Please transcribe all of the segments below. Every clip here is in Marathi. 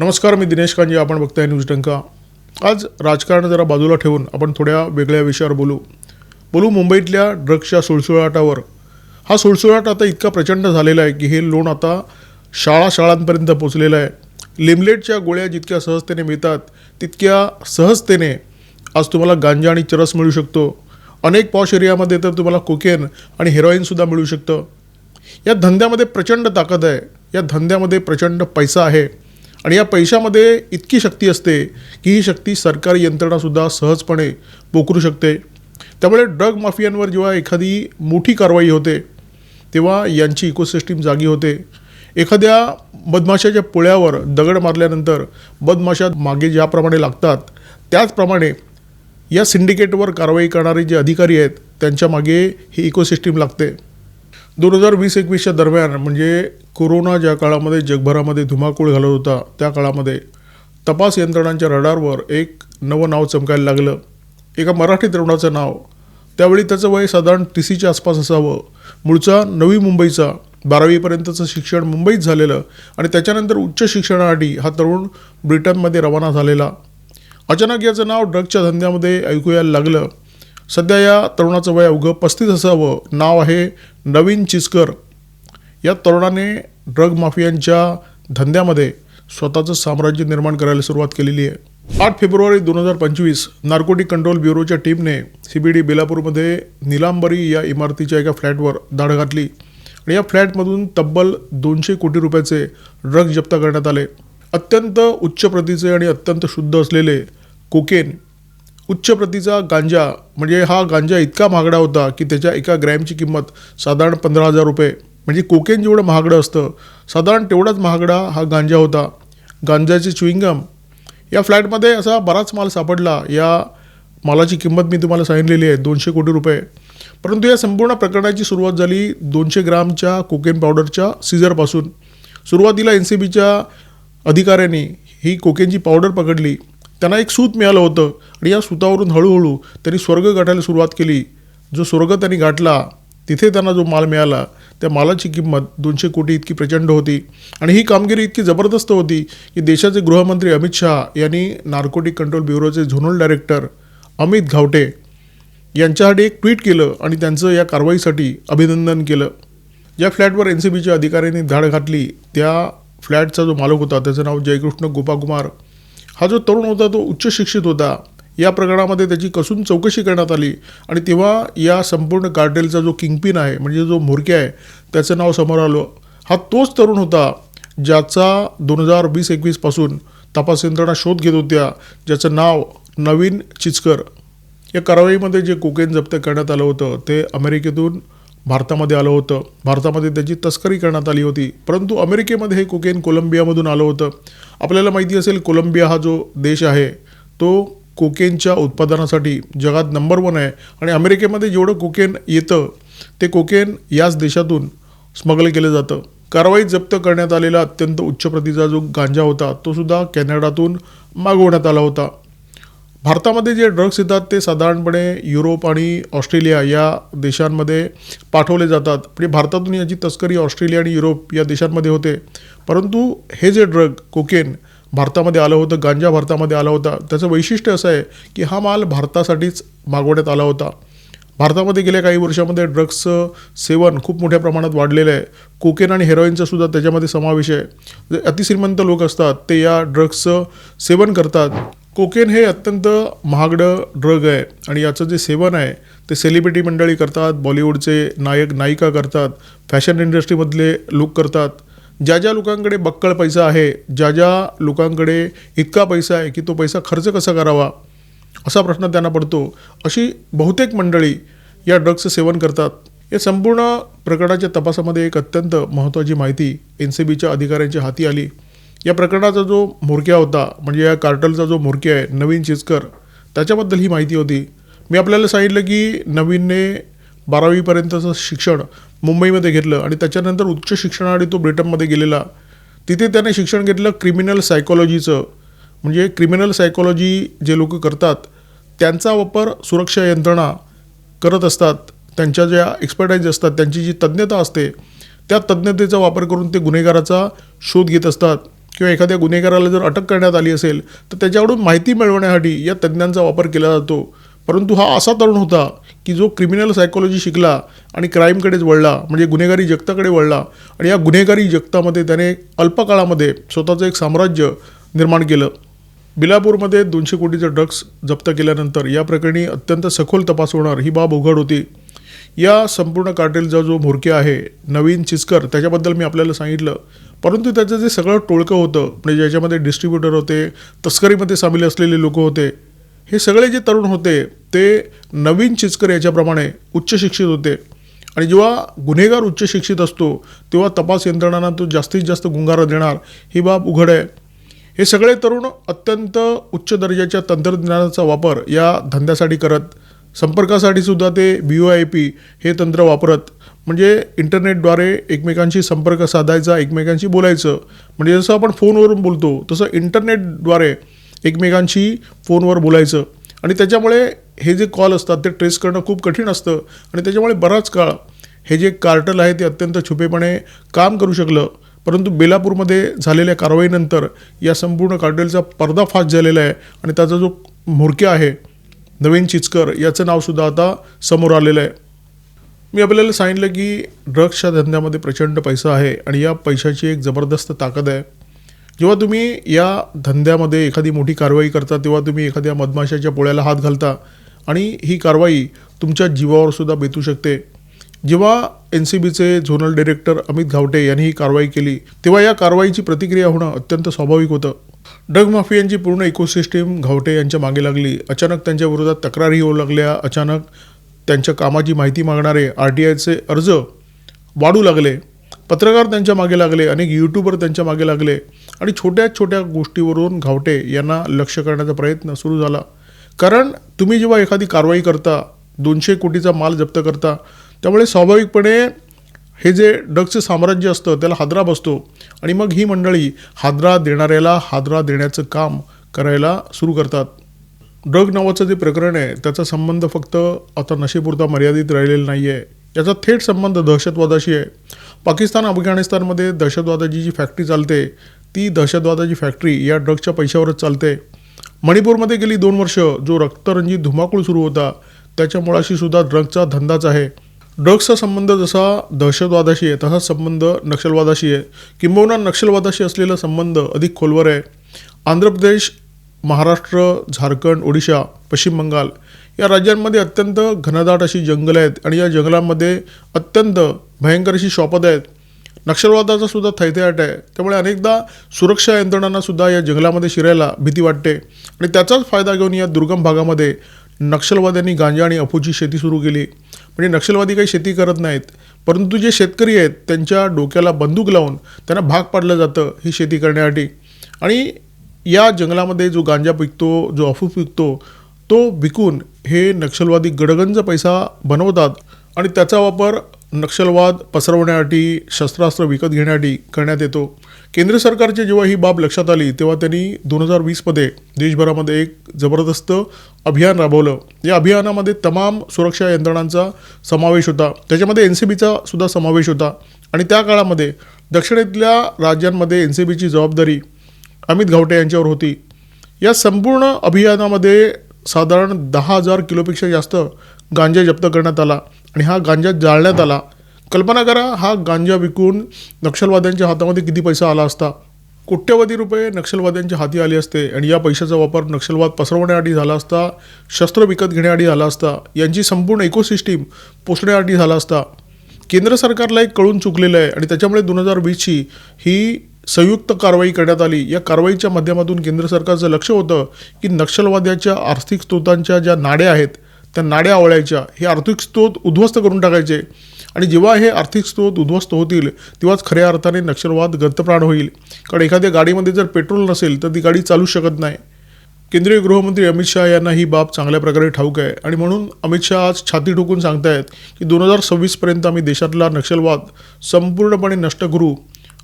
नमस्कार मी दिनेश कांजे आपण बघताय न्यूज टंका आज राजकारण जरा बाजूला ठेवून आपण थोड्या वेगळ्या विषयावर बोलू. बोलू मुंबईतल्या ड्रग्सच्या सुळसुळाटावर. हा सुळसुळाट आता इतका प्रचंड झालेला आहे की हे लोण आता शाळा शाळांपर्यंत पोचलेलं आहे. लिमलेटच्या गोळ्या जितक्या सहजतेने मिळतात तितक्या सहजतेने आज तुम्हाला गांजा आणि चरस मिळू शकतो. अनेक पॉश एरियामध्ये तर तुम्हाला कोकेन आणि हेरोईनसुद्धा मिळू शकतं. या धंद्यामध्ये प्रचंड ताकद आहे. या धंद्यामध्ये प्रचंड पैसा आहे. आणि या पैशामध्ये इतकी शक्ती असते की ही शक्ती सरकारी यंत्रणासुद्धा सहजपणे पोखरू शकते. त्यामुळे ड्रग माफियांवर जेव्हा एखादी मोठी कारवाई होते तेव्हा यांची इकोसिस्टीम जागी होते. एखाद्या मधमाशाच्या पोळ्यावर दगड मारल्यानंतर मधमाशा मागे ज्याप्रमाणे लागतात त्याचप्रमाणे या सिंडिकेटवर कारवाई करणारे जे अधिकारी आहेत त्यांच्या मागे ही इकोसिस्टीम लागते. दोन हजार वीस एकवीसच्या दरम्यान म्हणजे कोरोना ज्या काळामध्ये जगभरामध्ये धुमाकूळ घालत होता त्या काळामध्ये तपास यंत्रणांच्या रडारवर एक नवं नाव चमकायला लागलं. एका मराठी तरुणाचं नाव. त्यावेळी त्याचं वय साधारण तिसीच्या आसपास असावं. मूळचा नवी मुंबईचा बारावीपर्यंतचं शिक्षण मुंबईत झालेलं आणि त्याच्यानंतर उच्च शिक्षणासाठी हा तरुण ब्रिटनमध्ये रवाना झालेला. अचानक याचं नाव ड्रगच्या धंद्यामध्ये ऐकू यायला लागलं. सध्या या तरुणाचं वय अवघं पस्तीस असावं. नाव आहे नवीन चिचकर. या तरुणाने ड्रग माफियांच्या धंद्यामध्ये स्वतःचं साम्राज्य निर्माण करायला सुरुवात केलेली आहे. आठ फेब्रुवारी दोन हजार पंचवीस नार्कोटिक कंट्रोल ब्युरोच्या टीमने सी बी डी बेलापूरमध्ये निलांबरी या इमारतीच्या एका फ्लॅटवर धाड घातली. आणि या फ्लॅटमधून तब्बल दोनशे कोटी रुपयाचे ड्रग जप्त करण्यात आले. अत्यंत उच्च प्रतीचे आणि अत्यंत शुद्ध असलेले कोकेन उच्च प्रतीचा गांजा म्हणजे हा गांजा इतका महागडा होता की त्याच्या एका ग्रॅमची किंमत साधारण पंधरा हजार रुपये. म्हणजे कोकेन जेवढं महागडं असतं साधारण तेवढाच महागडा हा गांजा होता. गांजाचे च्युईंगम. या फ्लॅटमध्ये असा बराच माल सापडला. या मालाची किंमत मी तुम्हाला सांगितलेली आहे दोनशे कोटी रुपये. परंतु या संपूर्ण प्रकरणाची सुरुवात झाली दोनशे ग्रामच्या कोकेन पावडरच्या सीझरपासून सुरुवातीला एन सी बीच्या अधिकाऱ्यांनी ही कोकेनची पावडर पकडली. त्यांना एक सूत मिळालं होतं. आणि या सूतावरून हळूहळू त्यांनी स्वर्ग गाठायला सुरुवात केली. जो स्वर्ग त्यांनी गाठला तिथे त्यांना जो माल मिळाला त्या मालाची किंमत दोनशे कोटी इतकी प्रचंड होती. आणि ही कामगिरी इतकी जबरदस्त होती की देशाचे गृहमंत्री अमित शहा यांनी नार्कोटिक कंट्रोल ब्युरोचे झोनल डायरेक्टर अमित घावटे यांच्यासाठी एक ट्विट केलं आणि त्यांचं या कारवाईसाठी अभिनंदन केलं. ज्या फ्लॅटवर एन सी बीच्या अधिकाऱ्यांनी धाड घातली त्या फ्लॅटचा जो मालक होता त्याचं नाव जयकृष्ण गोपाकुमार हा जो तरुण होता तो उच्च शिक्षित होता. या प्रकरणामध्ये त्याची कसून चौकशी करण्यात आली आणि तेव्हा या संपूर्ण कार्टेलचा जो किंगपिन आहे म्हणजे जो म्होरक्या आहे त्याचं नाव समोर आलं. हा तोच तरुण होता ज्याचा दोन हजार वीस एकवीसपासून तपास यंत्रणा शोध घेत होत्या ज्याचं नाव नवीन चिचकर. या कारवाईमध्ये जे कोकेन जप्त करण्यात आलं होतं ते अमेरिकेतून भारतामध्ये आलं होतं. भारतामध्ये त्याची तस्करी करण्यात आली होती. परंतु अमेरिकेमध्ये हे कोकेन कोलंबियामधून आलं होतं. आपल्याला माहिती असेल कोलंबिया हा जो देश आहे तो कोकेनच्या उत्पादनासाठी जगात नंबर वन आहे. आणि अमेरिकेमध्ये जेवढं कोकेन येतं ते कोकेन याच देशातून स्मगल केलं जातं. कारवाईत जप्त करण्यात आलेला अत्यंत उच्च प्रतीचा जो गांजा होता तो सुद्धा कॅनडातून मागवण्यात आला होता. भारतामध्ये जे ड्रग्स येतात ते साधारणपणे युरोप आणि ऑस्ट्रेलिया या देशांमध्ये पाठवले जातात. म्हणजे भारतातून याची तस्करी ऑस्ट्रेलिया आणि युरोप या देशांमध्ये होते. परंतु हे जे ड्रग कोकेन भारतामध्ये आलं होतं गांजा भारतामध्ये आला होता त्याचं वैशिष्ट्य असं आहे की हा माल भारतासाठीच मागवण्यात आला होता. भारतामध्ये गेल्या काही वर्षामध्ये ड्रग्सचं सेवन खूप मोठ्या प्रमाणात वाढलेलं आहे. कोकेन आणि हेरोईनचा सुद्धा त्याच्यामध्ये समावेश आहे. जे अतिश्रीमंत लोक असतात ते या ड्रग्सचं सेवन करतात. कोकेन हे अत्यंत महागडं ड्रग आहे आणि याचं जे सेवन आहे ते सेलिब्रिटी मंडळी करतात बॉलिवूडचे नायक नायिका करतात फॅशन इंडस्ट्रीमधले लोक करतात. ज्या ज्या लोकांकडे बक्कळ पैसा आहे ज्या ज्या लोकांकडे इतका पैसा आहे की तो पैसा खर्च कसा करावा असा प्रश्न त्यांना पडतो. अशी बहुतेक मंडळी या ड्रग्सचं सेवन करतात. या संपूर्ण प्रकरणाच्या तपासामध्ये एक अत्यंत महत्त्वाची माहिती एन सी बीच्या अधिकाऱ्यांच्या हाती आली. या प्रकरणाचा जो म्होरक्या होता म्हणजे या कार्टलचा जो म्होरक्या आहे नवीन चिचकर त्याच्याबद्दल ही माहिती होती. मी आपल्याला सांगितलं की नवीनने बारावीपर्यंतचं शिक्षण मुंबईमध्ये घेतलं आणि त्याच्यानंतर उच्च शिक्षणासाठी तो ब्रिटनमध्ये गेलेला. तिथे त्याने शिक्षण घेतलं क्रिमिनल सायकोलॉजीचं. म्हणजे क्रिमिनल सायकोलॉजी जे लोक करतात त्यांचा वापर सुरक्षा यंत्रणा करत असतात. त्यांच्या ज्या एक्सपर्टाईज असतात त्यांची जी तज्ज्ञता असते त्या तज्ज्ञतेचा वापर करून ते गुन्हेगाराचा शोध घेत असतात. किंवा एखाद्या गुन्हेगाराला जर अटक करण्यात आली असेल तर त्याच्याकडून माहिती मिळवण्यासाठी या तज्ज्ञांचा वापर केला जातो. परंतु हा असा तरुण होता की जो क्रिमिनल सायकोलॉजी शिकला आणि क्राईमकडेच वळला म्हणजे गुन्हेगारी जगताकडे वळला आणि या गुन्हेगारी जगतामध्ये त्याने अल्पकाळामध्ये स्वतःचं एक साम्राज्य निर्माण केलं. बिलापूरमध्ये दोनशे कोटीचं ड्रग्स जप्त केल्यानंतर या प्रकरणी अत्यंत सखोल तपास होणार ही बाब उघड होती. या संपूर्ण कार्टेलचा जो म्होरक्या आहे नवीन चिचकर त्याच्याबद्दल मी आपल्याला सांगितलं. परंतु त्याचं जे सगळं टोळकं होतं म्हणजे ज्याच्यामध्ये डिस्ट्रीब्युटर होते तस्करीमध्ये सामील असलेले लोक होते हे सगळे जे तरुण होते ते नवीन चिचकर याच्याप्रमाणे उच्च शिक्षित होते. आणि जेव्हा गुन्हेगार उच्च शिक्षित असतो तेव्हा तपास यंत्रणांना तो जास्तीत जास्त गुंगारा देणार ही बाब उघड आहे. हे सगळे तरुण अत्यंत उच्च दर्जाच्या तंत्रज्ञानाचा वापर या धंद्यासाठी करत संपर्कासाठी सुद्धा ते बी ओ आय पी हे तंत्र वापरत म्हणजे इंटरनेटद्वारे एकमेकांशी संपर्क साधायचा एकमेकांशी बोलायचं. म्हणजे जसं आपण फोनवरून बोलतो तसं इंटरनेटद्वारे एकमेकांशी फोनवर बोलायचं. आणि त्याच्यामुळे हे जे कॉल असतात ते ट्रेस करणं खूप कठीण असतं. आणि त्याच्यामुळे बराच काळ हे जे कार्टल आहे ते अत्यंत छुपेपणे काम करू शकलं. परंतु बेलापूरमध्ये झालेल्या कारवाईनंतर या संपूर्ण कार्टेलचा पर्दाफाश झालेला आहे आणि त्याचा जो म्होरक्या आहे नवीन चिचकर याचं नावसुद्धा आता समोर आलेलं आहे. मी आपल्याला सांगितलं की ड्रग्सच्या धंद्यामध्ये प्रचंड पैसा आहे आणि या पैशाची एक जबरदस्त ताकद आहे. जेव्हा तुम्ही या धंद्यामध्ये एखादी मोठी कारवाई करता तेव्हा तुम्ही एखाद्या मधमाशाच्या पोळ्याला हात घालता आणि ही कारवाई तुमच्या जीवावरसुद्धा बेतू शकते. जेव्हा एन सी बीचे झोनल डिरेक्टर अमित घावटे यांनी ही कारवाई केली तेव्हा या कारवाईची प्रतिक्रिया होणं अत्यंत स्वाभाविक होतं. ड्रग माफियांची पूर्ण इकोसिस्टीम घावटे यांच्या मागे लागली. अचानक त्यांच्या विरोधात तक्रारी होऊ लागल्या. अचानक त्यांच्या कामाची माहिती मागणारे आर टी आयचे अर्ज वाढू लागले. पत्रकार त्यांच्या मागे लागले अनेक यूट्यूबर त्यांच्या मागे लागले आणि छोट्या छोट्या गोष्टीवरून घावटे यांना लक्ष करण्याचा प्रयत्न सुरू झाला. कारण तुम्ही जेव्हा एखादी कारवाई करता दोनशे कोटीचा माल जप्त करता त्यामुळे स्वाभाविकपणे हे जे डगचं साम्राज्य असतं त्याला हादरा बसतो आणि मग ही मंडळी हादरा देणाऱ्याला हादरा देण्याचं काम करायला सुरू करतात. ड्रग नावाचं जे प्रकरण आहे त्याचा संबंध फक्त आता नशेपुरता मर्यादित राहिलेला नाही आहे याचा थेट संबंध दहशतवादाशी आहे. पाकिस्तान अफगाणिस्तानमध्ये दहशतवादाची जी फॅक्टरी चालते. ती दहशतवादाची फॅक्टरी या ड्रग्सच्या पैशावरच चालते. मणिपूरमध्ये गेली दोन वर्ष जो रक्तरंजित धुमाकूळ सुरू होता त्याच्या मुळाशी सुद्धा ड्रग्सचा धंदाच आहे. ड्रग्सचा संबंध जसा दहशतवादाशी आहे तसाच संबंध नक्षलवादाशी आहे. किंबहुना नक्षलवादाशी असलेला संबंध अधिक खोलवर आहे. आंध्र प्रदेश महाराष्ट्र झारखंड ओडिशा पश्चिम बंगाल या राज्यांमध्ये अत्यंत घनदाट अशी जंगलं आहेत आणि या जंगलामध्ये अत्यंत भयंकर अशी शॉपद आहेत. नक्षलवादाचा सुद्धा थैथयाट आहे. त्यामुळे अनेकदा सुरक्षा यंत्रणांना सुद्धा या जंगलामध्ये शिरायला भीती वाटते आणि त्याचाच फायदा घेऊन या दुर्गम भागामध्ये नक्षलवाद्यांनी गांजा आणि अफूची शेती सुरू केली. म्हणजे नक्षलवादी काही शेती करत नाहीत परंतु जे शेतकरी आहेत त्यांच्या डोक्याला बंदूक लावून त्यांना भाग पाडलं जातं ही शेती करण्यासाठी. आणि या जंगलामध्ये जो गांजा पिकतो जो अफू पिकतो तो विकून हे नक्षलवादी गडगंज पैसा बनवतात आणि त्याचा वापर नक्षलवाद पसरवण्यासाठी शस्त्रास्त्र विकत घेण्यासाठी करण्यात येतो. केंद्र सरकारची जेव्हा ही बाब लक्षात आली तेव्हा त्यांनी दोन हजार वीसमध्ये देशभरामध्ये एक जबरदस्त अभियान राबवलं. या अभियानामध्ये तमाम सुरक्षा यंत्रणांचा समावेश होता. त्याच्यामध्ये एन सी बीचा सुद्धा समावेश होता. आणि त्या काळामध्ये दक्षिणेतल्या राज्यांमध्ये एन सी बीची जबाबदारी अमित घावटे यांच्यावर होती. या संपूर्ण अभियानामध्ये साधारण दहा हजार किलोपेक्षा जास्त गांजा जप्त करण्यात आला आणि हा गांजा जाळण्यात आला. कल्पना करा हा गांजा विकून नक्षलवाद्यांच्या हातामध्ये किती पैसा आला असता. कोट्यवधी रुपये नक्षलवाद्यांच्या हाती आले असते आणि या पैशाचा वापर नक्षलवाद पसरवण्यासाठी झाला असता शस्त्र विकत घेण्यासाठी झाला असता यांची संपूर्ण इकोसिस्टीम पोचण्यासाठी झाला असता. केंद्र सरकारला एक कळून चुकलेलं आहे आणि त्याच्यामुळे दोन हजार वीसची ही संयुक्त कारवाई करण्यात आली. या कारवाईच्या माध्यमातून केंद्र सरकारचं लक्ष होतं की नक्षलवाद्याच्या आर्थिक स्रोतांच्या ज्या नाड्या आहेत त्या नाड्या आवळायच्या. हे आर्थिक स्रोत उद्ध्वस्त करून टाकायचे. आणि जेव्हा हे आर्थिक स्रोत उद्ध्वस्त होतील तेव्हाच खऱ्या अर्थाने नक्षलवाद गतप्राण होईल. कारण एखाद्या गाडीमध्ये जर पेट्रोल नसेल तर ती गाडी चालू शकत नाही. केंद्रीय गृहमंत्री अमित शहा यांना ही बाब चांगल्या प्रकारे ठाऊक आहे. आणि म्हणून अमित शहा आज छाती ठोकून सांगतायत की दोन हजार सव्वीसपर्यंत आम्ही देशातला नक्षलवाद संपूर्णपणे नष्ट करू.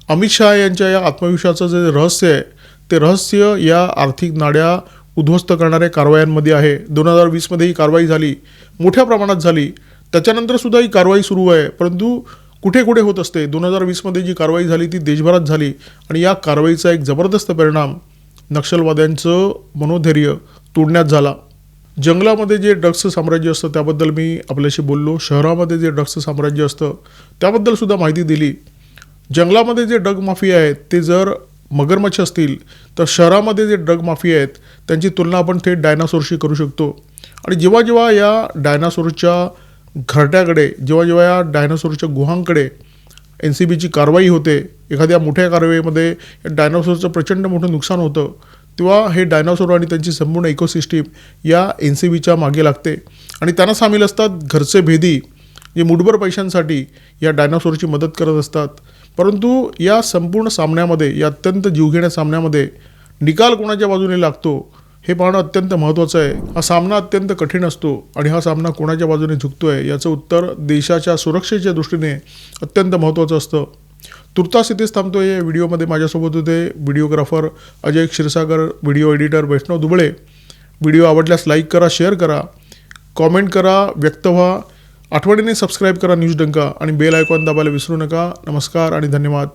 अमित शहा यांच्या या आत्मविश्वासाचं जे रहस्य आहे ते रहस्य या आर्थिक नाड्या उद्ध्वस्त करणाऱ्या कारवायांमध्ये आहे. दोन हजार वीसमध्ये ही कारवाई झाली मोठ्या प्रमाणात झाली. त्याच्यानंतर सुद्धा ही कारवाई सुरू आहे. परंतु कुठे कुठे होत असते? दोन हजार वीसमध्ये जी कारवाई झाली ती देशभरात झाली आणि या कारवाईचा एक जबरदस्त परिणाम नक्षलवाद्यांचं मनोधैर्य तोडण्यात झाला. जंगलामध्ये जे ड्रग्सचं साम्राज्य असतं त्याबद्दल मी आपल्याशी बोललो. शहरामध्ये जे ड्रग्सचं साम्राज्य असतं त्याबद्दलसुद्धा माहिती दिली. जंगलामध्ये जे ड्रग माफिया आहेत ते जर मगरमच्छ असतील तर शहरामध्ये जे ड्रग माफिया आहेत त्यांची तुलना आपण थेट डायनासोरशी करू शकतो. आणि जेव्हा जेव्हा या डायनासोरच्या घरट्याकडे जेव्हा जेव्हा या डायनासोरच्या गुहांकडे एन सी बीची कारवाई होते एखाद्या मोठ्या कारवाईमध्ये या डायनासोरचं प्रचंड मोठं नुकसान होतं तेव्हा हे डायनासोर आणि त्यांची संपूर्ण इकोसिस्टीम या एन सी बीच्या मागे लागते. आणि त्यांना सामील असतात घरचे भेदी जे मुठभर पैशांसाठी या डायनासोरची मदत करत असतात. परंतु या संपूर्ण सामन्यामध्ये या अत्यंत जीवघेण्या सामन्यामध्ये निकाल कोणाच्या बाजूने लागतो हे पाहणं अत्यंत महत्त्वाचं आहे. हा सामना अत्यंत कठीण असतो आणि हा सामना कोणाच्या बाजूने झुकतो आहे याचं उत्तर देशाच्या सुरक्षेच्या दृष्टीने अत्यंत महत्त्वाचं असतं. तुर्तास इथेच थांबतो या व्हिडिओमध्ये माझ्यासोबत होते videographer Ajay Kshirsagar video editor Vaishnav Dubale. Video आवडल्यास लाईक करा शेअर करा. कॉमेंट करा व्यक्त व्हा. आठवड्याने सबस्क्राईब करा न्यूज डंका आणि बेल आयकॉन दाबायला विसरू नका. नमस्कार आणि धन्यवाद.